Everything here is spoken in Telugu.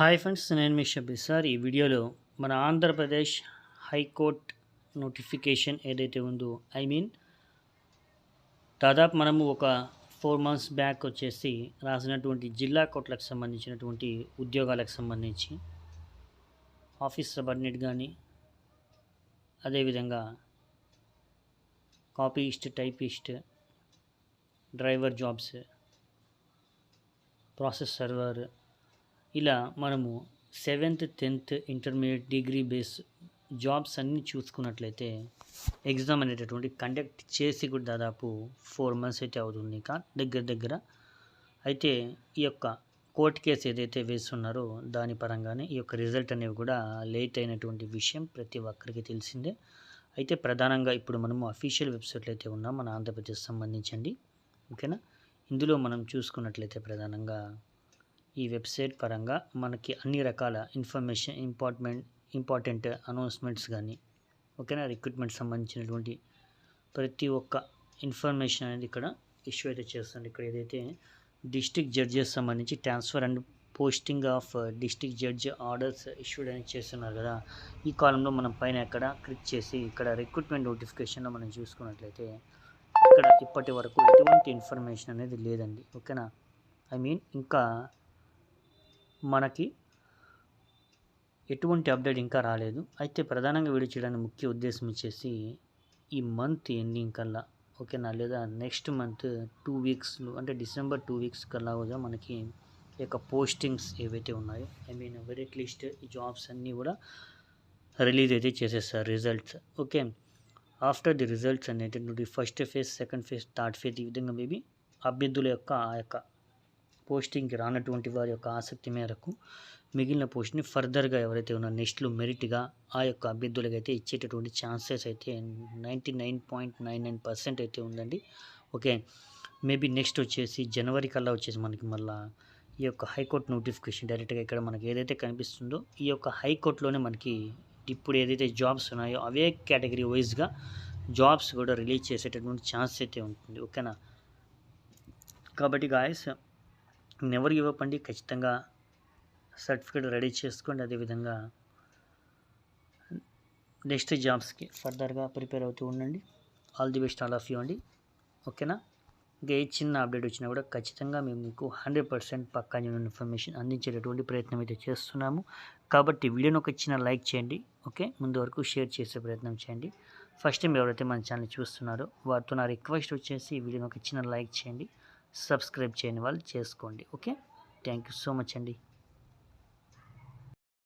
హాయ్ ఫ్రెండ్స్ నేను మీ షబ్బి సార్. ఈ వీడియోలో మన ఆంధ్రప్రదేశ్ హైకోర్ట్ నోటిఫికేషన్ ఏదైతే ఉందో ఐ మీన్ దాదాపు మనము ఒక ఫోర్ మంత్స్ బ్యాక్ వచ్చేసి రాసినటువంటి జిల్లా కోర్టులకు సంబంధించినటువంటి ఉద్యోగాలకు సంబంధించి ఆఫీస్ సబార్డినేట్ కానీ అదేవిధంగా copyist typist driver jobs process server ఇలా మనము seventh tenth intermediate degree base jobs అన్నీ చూసుకున్నట్లయితే ఎగ్జామ్ అనేటటువంటి కండక్ట్ చేసి కూడా దాదాపు ఫోర్ మంత్స్ అయితే అవుతుంది కా దగ్గర దగ్గర. అయితే ఈ యొక్క కోర్ట్ కేసు ఏదైతే వేస్తున్నారో దాని పరంగానే ఈ యొక్క రిజల్ట్ అనేవి కూడా లేట్ అయినటువంటి విషయం ప్రతి ఒక్కరికి తెలిసిందే. అయితే ప్రధానంగా ఇప్పుడు మనము అఫీషియల్ వెబ్సైట్లో అయితే ఉన్నాం మన ఆంధ్రప్రదేశ్ సంబంధించండి. ఓకేనా? ఇందులో మనం చూసుకున్నట్లయితే ప్రధానంగా ఈ వెబ్సైట్ పరంగా మనకి అన్ని రకాల ఇన్ఫర్మేషన్ ఇంపార్ట్మెంట్ ఇంపార్టెంట్ అనౌన్స్మెంట్స్ కానీ ఓకేనా? రిక్రూట్మెంట్ సంబంధించినటువంటి ప్రతి ఒక్క ఇన్ఫర్మేషన్ అనేది ఇక్కడ ఇష్యూ అయితే చేస్తుంది. ఇక్కడ ఏదైతే డిస్టిక్ జడ్జెస్ సంబంధించి transfer and posting of district judge orders issued అనేది చేస్తున్నారు కదా? ఈ కాలంలో మనం పైన ఎక్కడ క్లిక్ చేసి ఇక్కడ రిక్రూట్మెంట్ నోటిఫికేషన్లో మనం చూసుకున్నట్లయితే ఇక్కడ ఇప్పటి వరకు ఎటువంటి ఇన్ఫర్మేషన్ అనేది లేదండి. ఓకేనా? ఐ మీన్ ఇంకా మనకి ఎటువంటి అప్డేట్ ఇంకా రాలేదు. అయితే ప్రధానంగా వీడియో చేయడానికి ముఖ్య ఉద్దేశం వచ్చేసి ఈ మంత్ ఎండింగ్ కల్లా ఓకేనా లేదా నెక్స్ట్ మంత్ టూ వీక్స్లో అంటే డిసెంబర్ టూ వీక్స్ కల్లా కూడా మనకి ఈ యొక్క పోస్టింగ్స్ ఏవైతే ఉన్నాయో ఐ మీన్ వెరిట్ లిస్ట్ ఈ జాబ్స్ అన్నీ కూడా రిలీజ్ అయితే చేసేస్తారు results okay after the results అనేది first phase second phase third phase ఈ విధంగా మేబీ అభ్యర్థుల యొక్క ఆ యొక్క పోస్టింగ్కి రానటువంటి వారి యొక్క ఆసక్తి మేరకు మిగిలిన పోస్ట్ని ఫర్దర్గా ఎవరైతే ఉన్న నెక్స్ట్లో మెరిట్గా ఆ యొక్క అభ్యర్థులకు అయితే ఇచ్చేటటువంటి ఛాన్సెస్ అయితే ninety nine point nine nine percent అయితే ఉందండి. ఓకే మేబీ నెక్స్ట్ వచ్చేసి జనవరి కల్లా వచ్చేసి మనకి మళ్ళీ ఈ యొక్క హైకోర్టు నోటిఫికేషన్ డైరెక్ట్గా ఇక్కడ మనకి ఏదైతే కనిపిస్తుందో ఈ యొక్క హైకోర్టులోనే మనకి ఇప్పుడు ఏదైతే జాబ్స్ ఉన్నాయో అవే కేటగిరీ వైజ్గా జాబ్స్ కూడా రిలీజ్ చేసేటటువంటి ఛాన్స్ అయితే ఉంటుంది. ఓకేనా? కాబట్టి గాయస్ నెవర్ గివ్ ఖచ్చితంగా సర్టిఫికేట్ రెడీ చేసుకోండి అదేవిధంగా. నెక్స్ట్ జాబ్స్కి ఫర్దర్గా ప్రిపేర్ అవుతూ ఉండండి. All the best all of you అండి. ఓకేనా? ఇంకా ఏ చిన్న అప్డేట్ వచ్చినా కూడా ఖచ్చితంగా మేము మీకు హండ్రెడ్ పర్సెంట్ పక్కా ఇన్ఫర్మేషన్ అందించేటటువంటి ప్రయత్నం అయితే చేస్తున్నాము. కాబట్టి వీడియోని ఒక చిన్న లైక్ చేయండి. ఓకే? ముందు వరకు షేర్ చేసే ప్రయత్నం చేయండి. ఫస్ట్ టైం ఎవరైతే మన ఛానల్ చూస్తున్నారో వారితో నా రిక్వెస్ట్ వచ్చేసి వీడియోని ఒక చిన్న లైక్ చేయండి. సబ్స్క్రైబ్ చేయని వాళ్ళు చేసుకోండి okay? Thank you so much అండి.